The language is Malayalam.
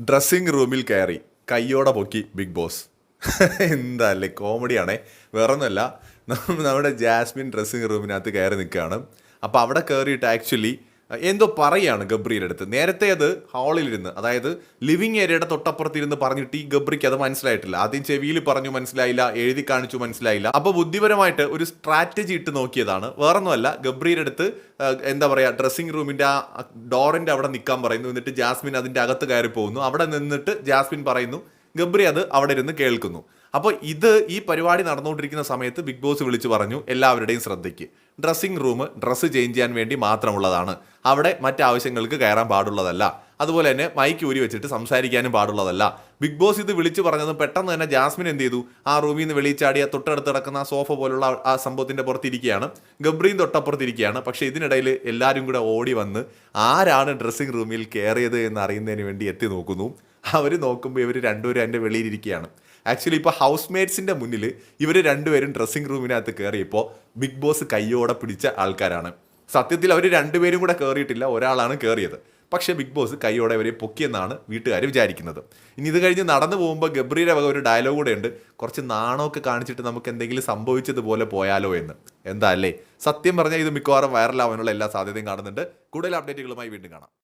ഡ്രസ്സിംഗ് റൂമിൽ കയറി കയ്യോടെ പൊക്കി ബിഗ് ബോസ്. എന്തല്ലേ കോമഡിയാണേ. വേറൊന്നുമല്ല. നമ്മ- നമ്മുടെ ജാസ്മിൻ ഡ്രസ്സിംഗ് റൂമിനകത്ത് കയറി നിൽക്കുകയാണ്. അപ്പോൾ അവിടെ കയറിയിട്ട് ആക്ച്വലി എന്തോ പറയാണ് ഗബ്രിയുടെ അടുത്ത്. നേരത്തെ അത് ഹാളിലിരുന്ന് അതായത് ലിവിങ് ഏരിയയുടെ തൊട്ടപ്പുറത്തിരുന്ന് പറഞ്ഞിട്ട് ഈ ഗബ്രിക്ക് അത് മനസ്സിലായിട്ടില്ല. ആദ്യം ചെവിയിൽ പറഞ്ഞു മനസ്സിലായില്ല എഴുതി കാണിച്ചു മനസ്സിലായില്ല. അപ്പൊ ബുദ്ധിപരമായിട്ട് ഒരു സ്ട്രാറ്റജി ഇട്ട് നോക്കിയതാണ്. വേറൊന്നുമല്ല ഗബ്രിയുടെ അടുത്ത് എന്താ പറയാ ഡ്രസ്സിംഗ് റൂമിന്റെ ആ ഡോറിന്റെ അവിടെ നിൽക്കാൻ പറയുന്നു. എന്നിട്ട് ജാസ്മിൻ അതിന്റെ അകത്ത് കയറി പോകുന്നു അവിടെ നിന്നിട്ട് ജാസ്മിൻ പറയുന്നു ഗബ്രി അത് അവിടെ ഇരുന്ന് കേൾക്കുന്നു. അപ്പോൾ ഇത് ഈ പരിപാടി നടന്നുകൊണ്ടിരിക്കുന്ന സമയത്ത് ബിഗ് ബോസ് വിളിച്ച് പറഞ്ഞു എല്ലാവരുടെയും ശ്രദ്ധയ്ക്ക്. ഡ്രസ്സിംഗ് റൂം ഡ്രസ്സ് ചേഞ്ച് ചെയ്യാൻ വേണ്ടി മാത്രമുള്ളതാണ്. അവിടെ മറ്റാവശ്യങ്ങൾക്ക് കയറാൻ പാടുള്ളതല്ല. അതുപോലെ തന്നെ മൈക്ക് ഊരി വെച്ചിട്ട് സംസാരിക്കാനും പാടുള്ളതല്ല. ബിഗ് ബോസ് ഇത് വിളിച്ചു പറഞ്ഞത് പെട്ടെന്ന് തന്നെ ജാസ്മിൻ എന്ത് ചെയ്തു? ആ റൂമിൽ നിന്ന് വെളിച്ചാടിയ തൊട്ടടുത്ത് കിടക്കുന്ന ആ സോഫ പോലുള്ള ആ- സംഭവത്തിന്റെ പുറത്തിരിക്കുകയാണ് ഗബ്രിയും തൊട്ടപ്പുറത്തിരിക്കുകയാണ് പക്ഷേ ഇതിനിടയിൽ എല്ലാവരും കൂടെ ഓടി വന്ന് ആരാണ് ഡ്രസ്സിംഗ് റൂമിൽ കയറിയത് എന്ന് അറിയുന്നതിന് വേണ്ടി എത്തി നോക്കുന്നു. അവർ നോക്കുമ്പോൾ ഇവർ രണ്ടുപേരും എന്റെ വെളിയിലിരിക്കുകയാണ്. ആക്ച്വലി ഇപ്പോൾ ഹൗസ് മേറ്റ്സിന്റെ മുന്നിൽ ഇവർ രണ്ടുപേരും ഡ്രസ്സിംഗ് റൂമിനകത്ത് കയറിയപ്പോൾ ബിഗ് ബോസ് കയ്യോടെ പിടിച്ച ആൾക്കാരാണ്. സത്യത്തിൽ അവർ രണ്ടുപേരും കൂടെ കയറിയിട്ടില്ല ഒരാളാണ് കയറിയത് പക്ഷേ ബിഗ് ബോസ് കൈയോടെ അവരെ പൊക്കിയെന്നാണ് വീട്ടുകാർ വിചാരിക്കുന്നത്. ഇനി ഇത് കഴിഞ്ഞ് നടന്നു പോകുമ്പോൾ ഗബ്രിയുടെ വക ഒരു ഡയലോഗ് കൂടെ ഉണ്ട്. കുറച്ച് നാണമൊക്കെ കാണിച്ചിട്ട് നമുക്ക് എന്തെങ്കിലും സംഭവിച്ചതുപോലെ പോയാലോ എന്ന്. എന്താ അല്ലേ? സത്യം പറഞ്ഞാൽ ഇത് മിക്കവാറും വൈറലാവാനുള്ള എല്ലാ സാധ്യതയും കാണുന്നുണ്ട്. കൂടുതൽ അപ്ഡേറ്റുകളുമായി വീണ്ടും കാണാം.